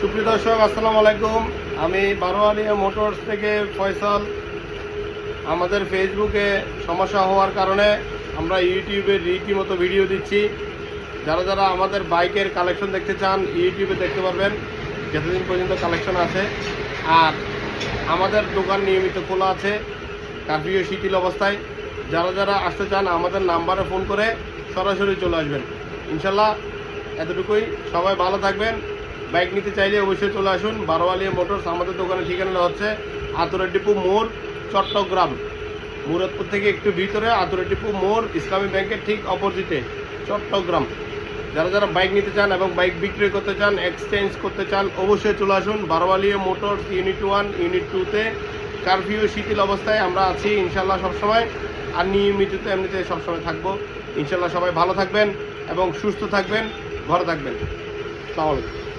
সুপ্রিয় দর্শক, আসসালামু আলাইকুম। আমি বারোয়ারিয়া মোটরস থেকে ফয়সাল। আমাদের ফেসবুকে সমস্যা হওয়ার কারণে আমরা ইউটিউবে রীতিমতো ভিডিও দিচ্ছি। যারা যারা আমাদের বাইকের কালেকশন দেখতে চান, ইউটিউবে দেখতে পারবেন। যতদিন পর্যন্ত কালেকশন আছে। আর আমাদের দোকান নিয়মিত খোলা আছে কার্ফিউ শিথিল অবস্থায়। যারা যারা আসতে চান, আমাদের নাম্বারে ফোন করে সরাসরি চলে আসবেন। ইনশাল্লাহ এতটুকুই। সবাই ভালো থাকবেন। বাইক নিতে চাইলে অবশ্যই চলে আসুন। বারোয়ালিয়া মোটরস আমাদের দোকানের ঠিকানা হচ্ছে আতুরা ডিপু মোড়, চট্টগ্রাম। মুরাদপুর থেকে একটু ভিতরে আতুরা ডিপু মোড়, ইসলামী ব্যাংকের ঠিক অপোজিটে, চট্টগ্রাম। যারা যারা বাইক নিতে চান এবং বাইক বিক্রি করতে চান এক্সচেঞ্জ করতে চান, অবশ্যই চলে আসুন Baroaliya motors unit one unit টুতে কারফিউ শিথিল অবস্থায় আমরা আছি ইনশাল্লাহ সবসময়। আর নিয়মিত তো এমনিতে সবসময় থাকব। ইনশাল্লাহ সবাই ভালো থাকবেন এবং সুস্থ থাকবেন, ঘরে থাকবেন। আসসালামু আলাইকুম।